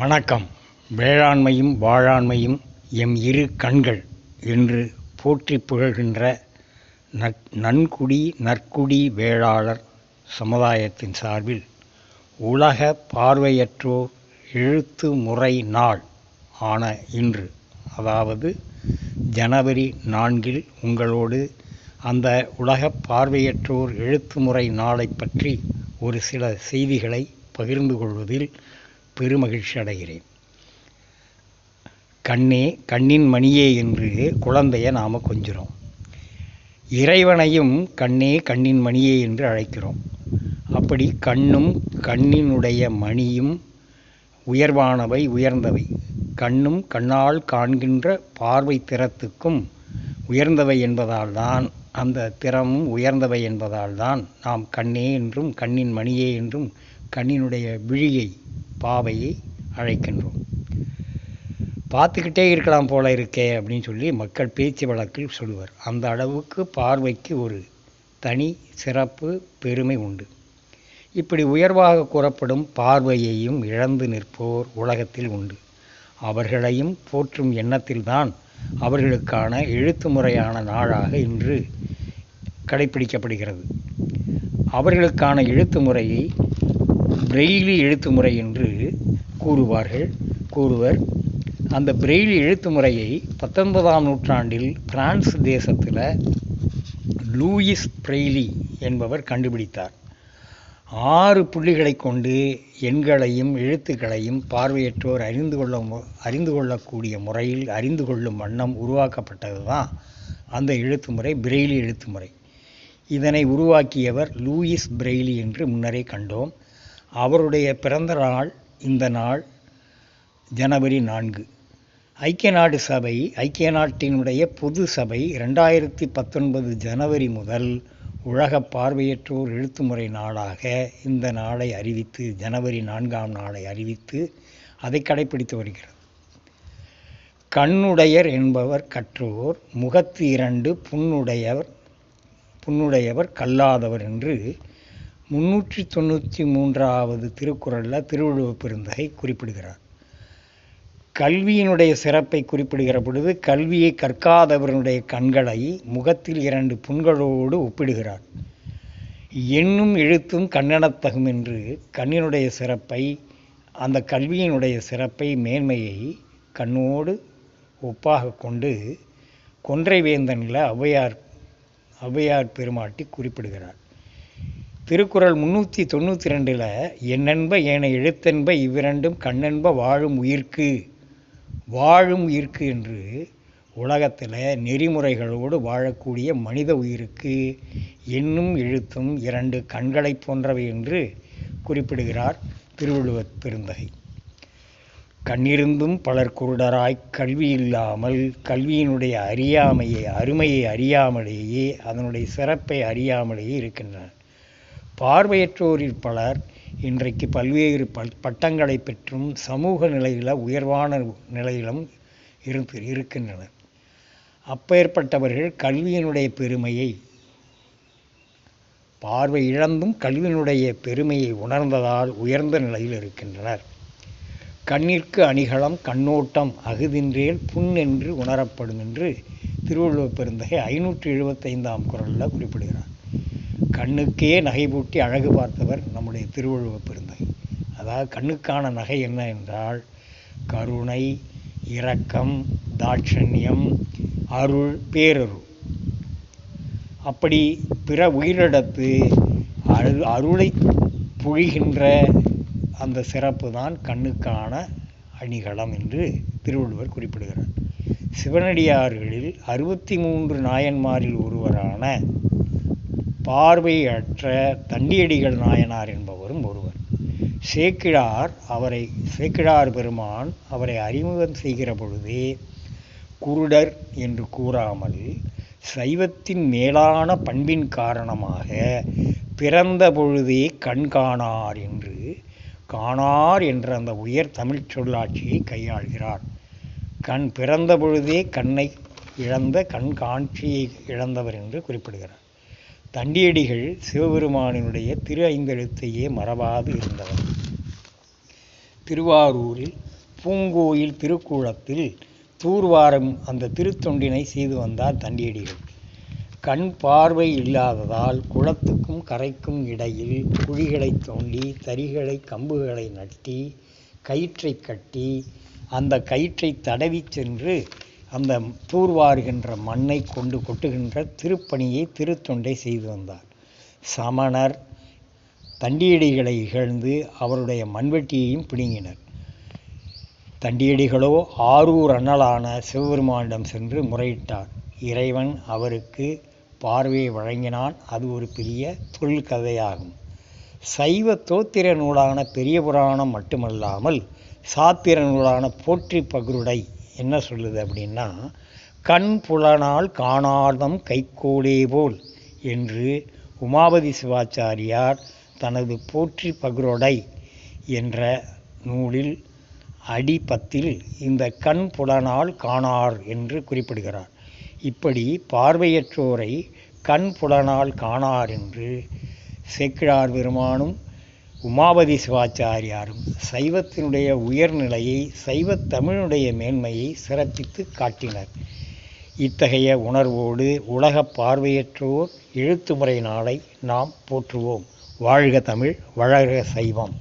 வணக்கம். வேளாண்மையும் வாழாண்மையும் எம் இரு கண்கள் என்று போற்றி புகழ்கின்ற நன்குடி நற்குடி வேளாளர் சமுதாயத்தின் சார்பில் உலக பார்வையற்றோர் எழுத்து முறை நாள் ஆன இன்று அதாவது ஜனவரி நான்கில் உங்களோடு அந்த உலக பார்வையற்றோர் எழுத்து முறை நாளைப் பற்றி ஒரு சில செய்திகளை பகிர்ந்து கொள்வதில் பெருமகிழ்ச்சி அடைகிறேன். கண்ணே கண்ணின் மணியே என்று குழந்தைய நாம் கொஞ்சிறோம். இறைவனையும் கண்ணே கண்ணின் மணியே என்று அழைக்கிறோம். அப்படி கண்ணும் கண்ணினுடைய மணியும் உயர்வானவை உயர்ந்தவை. கண்ணும் கண்ணால் காண்கின்ற பார்வை திறத்துக்கும் உயர்ந்தவை என்பதால் தான் அந்த திறமும் உயர்ந்தவை என்பதால் தான் நாம் கண்ணே என்றும் கண்ணின் மணியே என்றும் கண்ணினுடைய விழியை பாவையை அழைக்கின்றோம். பார்த்துக்கிட்டே இருக்கலாம் போல இருக்கே அப்படின்னு சொல்லி மக்கள் பேச்சு வழக்கில் சொல்லுவார். அந்த அளவுக்கு பார்வைக்கு ஒரு தனி சிறப்பு பெருமை உண்டு. இப்படி உயர்வாக கூறப்படும் பார்வையையும் இழந்து நிற்போர் உலகத்தில் உண்டு. அவர்களையும் போற்றும் எண்ணத்தில்தான் அவர்களுக்கான எழுத்து முறையான நாளாக இன்று கடைப்பிடிக்கப்படுகிறது. அவர்களுக்கான எழுத்து முறையை பிரெய்லி எழுத்து முறை என்று கூறுவார்கள். கூறுவர் அந்த பிரெய்லி எழுத்து முறையை பத்தொன்பதாம் நூற்றாண்டில் பிரான்ஸ் தேசத்தில் லூயிஸ் பிரெய்லி என்பவர் கண்டுபிடித்தார். ஆறு புள்ளிகளை கொண்டு எண்களையும் எழுத்துக்களையும் பார்வையற்றோர் அறிந்து கொள்ள அறிந்து கொள்ளக்கூடிய முறையில் அறிந்து கொள்ளும் வண்ணம் உருவாக்கப்பட்டது தான் அந்த எழுத்து முறை பிரெய்லி எழுத்து முறை இதனை உருவாக்கியவர் லூயிஸ் பிரெய்லி என்று முன்னரே கண்டோம். அவருடைய பிறந்த நாள் இந்த நாள் ஜனவரி நான்கு. ஐக்கிய நாடு சபை ஐக்கிய நாட்டினுடைய பொது சபை ரெண்டாயிரத்தி பத்தொன்பது ஜனவரி முதல் உலக பார்வையற்றோர் எழுத்துமுறை நாளாக இந்த நாளை அறிவித்து ஜனவரி நான்காம் நாளை அறிவித்து அதை கடைப்பிடித்து வருகிறது. கண்ணுடையர் என்பவர் கற்றோர் முகத்து இரண்டு புண்ணுடையவர் புண்ணுடையவர் கல்லாதவர் என்று முன்னூற்றி தொண்ணூற்றி மூன்றாவது திருக்குறளில் திருவள்ளுவர் பெருந்தகை குறிப்பிடுகிறார். கல்வியினுடைய சிறப்பை குறிப்பிடுகிற பொழுது கல்வியை கற்காதவருடைய கண்களை முகத்தில் இரண்டு புண்களோடு ஒப்பிடுகிறார். எண்ணும் எழுத்தும் கண்ணெனத்தகும் என்று கண்ணினுடைய சிறப்பை அந்த கல்வியினுடைய சிறப்பை மேன்மையை கண்ணோடு ஒப்பாக கொண்டு கொன்றை வேந்தனில் ஔவையார் ஔவையார் பெருமாட்டி குறிப்பிடுகிறார். திருக்குறள் முன்னூற்றி தொண்ணூற்றி ரெண்டில் என்னென்ப ஏன எழுத்தென்ப இவ்விரண்டும் கண்ணென்ப வாழும் உயிர்க்கு வாழும் உயிர்க்கு என்று உலகத்தில் நெறிமுறைகளோடு வாழக்கூடிய மனித உயிருக்கு என்னும் எழுத்தும் இரண்டு கண்களைப் போன்றவை என்று குறிப்பிடுகிறார் திருவள்ளுவர் பெருந்தகை. கண்ணிருந்தும் பலர் குருடராய் கல்வி இல்லாமல் கல்வியினுடைய அறியாமையை அருமையை அறியாமலேயே அதனுடைய சிறப்பை அறியாமலேயே இருக்கின்றனர். பார்வையற்றோரில் பலர் இன்றைக்கு பல்வேறு பல் பட்டங்களை பெற்றும் சமூக நிலையில் உயர்வான நிலையிலும் இருந்து இருக்கின்றனர். அப்பேற்பட்டவர்கள் கல்வியினுடைய பெருமையை பார்வை இழந்தும் கல்வியினுடைய பெருமையை உணர்ந்ததால் உயர்ந்த நிலையில் இருக்கின்றனர். கண்ணிற்கு அணிகலம் கண்ணோட்டம் அகுதின்றேல் புண் என்று உணரப்படும் என்று திருவள்ளுவர் பெருந்தகை ஐநூற்றி எழுபத்தைந்தாம் குரலில் குறிப்பிடுகிறார். கண்ணுக்கே நகை பூட்டி அழகு பார்த்தவர் நம்முடைய திருவள்ளுவர் பெருந்தகை அதாவது கண்ணுக்கான நகை என்ன என்றால் கருணை இரக்கம் தாட்சண்யம் அருள் பேரருள். அப்படி பிற உயிரிடத்து அரு அருளை பொழிகின்ற அந்த சிறப்பு தான் கண்ணுக்கான அணிகலம் என்று திருவள்ளுவர் குறிப்பிடுகிறார். சிவனடியார்களில் அறுபத்தி மூன்று நாயன்மாரில் ஒருவரான பார்வையற்ற தண்டியடிகள் நாயனார் என்பவரும் ஒருவர். சேக்கிழார் அவரை சேக்கிழார் பெருமான் அவரை அறிமுகம் செய்கிற பொழுதே குருடர் என்று கூறாமல் சைவத்தின் மேலான பண்பின் காரணமாக பிறந்த பொழுதே கண் காணார் என்று காணார் என்ற அந்த உயர் தமிழ் சொல்லாட்சியை கையாள்கிறார். கண் பிறந்த பொழுதே கண்ணை இழந்த கண் காட்சியை இழந்தவர் என்று குறிப்பிடுகிறார். தண்டியடிகள் சிவபெருமானினுடைய திரு ஐந்தெழுத்தையே மறவாது இருந்தவர். திருவாரூரில் பூங்கோயில் திருக்குளத்தில் தூர்வாரம் அந்த திருத்தொண்டினை செய்து வந்தார் தண்டியடிகள். கண் பார்வை இல்லாததால் குளத்துக்கும் கரைக்கும் இடையில் குழிகளை தோண்டி தறிகளை கம்புகளை நட்டி கயிற்றை கட்டி அந்த கயிற்றை தடவி சென்று அந்த தூர்வாருகின்ற மண்ணை கொண்டு கொட்டுகின்ற திருப்பணியை திருத்தொண்டை செய்து வந்தார். சமணர் தண்டியடிகளை இகழ்ந்து அவருடைய மண்வெட்டியையும் பிடுங்கினர். தண்டியடிகளோ ஆரூர் அண்ணலான சிவபெருமானிடம் சென்று முறையிட்டார். இறைவன் அவருக்கு பார்வையை வழங்கினான். அது ஒரு பெரிய தொழில் கதையாகும். சைவ தோத்திர நூலான பெரிய புராணம் மட்டுமல்லாமல் சாத்திர நூலான போற்றி பகுருடை என்ன சொல்லுது அப்படின்னா கண் புலனால் காணாதம் கைகோடே போல் என்று உமாபதி சிவாச்சாரியார் தனது போற்றி பகுரொடை என்ற நூலில் அடிப்பத்தில் இந்த கண் புலனால் காணார் என்று குறிப்பிடுகிறார். இப்படி பார்வையற்றோரை கண் புலனால் காணார் என்று சேக்கிழார் பெருமானும் உமாபதி சிவாச்சாரியாரும் சைவத்தினுடைய உயர்நிலையை சைவத் தமிழுடைய மேன்மையை சிறப்பித்து காட்டினர். இத்தகைய உணர்வோடு உலக பார்வையற்றோர் எழுத்துமுறை நாளை நாம் போற்றுவோம். வாழ்க தமிழ் வளர்க சைவம்.